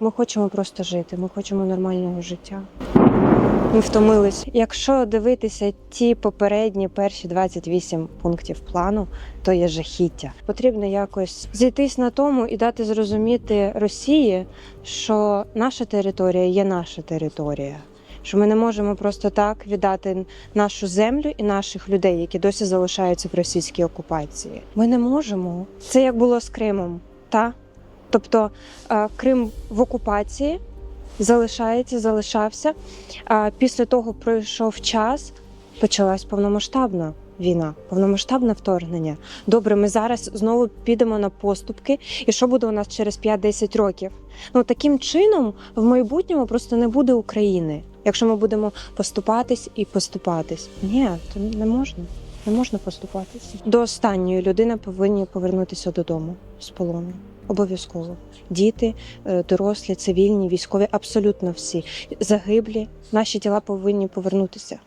Ми хочемо просто жити, ми хочемо нормального життя. Ми втомились. Якщо дивитися ті попередні перші 28 пунктів плану, то є жахіття. Потрібно якось зійтись на тому і дати зрозуміти Росії, що наша територія є наша територія. Що ми не можемо просто так віддати нашу землю і наших людей, які досі залишаються в російській окупації. Ми не можемо. Це як було з Кримом, та тобто е, Крим в окупації залишається, залишався. Після того пройшов час, почалась повномасштабна війна, повномасштабне вторгнення. Добре, ми зараз знову підемо на поступки. І що буде у нас через 5-10 років? Ну таким чином в майбутньому просто не буде України, якщо ми будемо поступатись і поступатись. Ні, то не можна. Не можна поступатись. До останньої людини повинні повернутися додому з полону. Обов'язково діти, е, дорослі, цивільні, військові, абсолютно всі загиблі. Наші тіла повинні повернутися.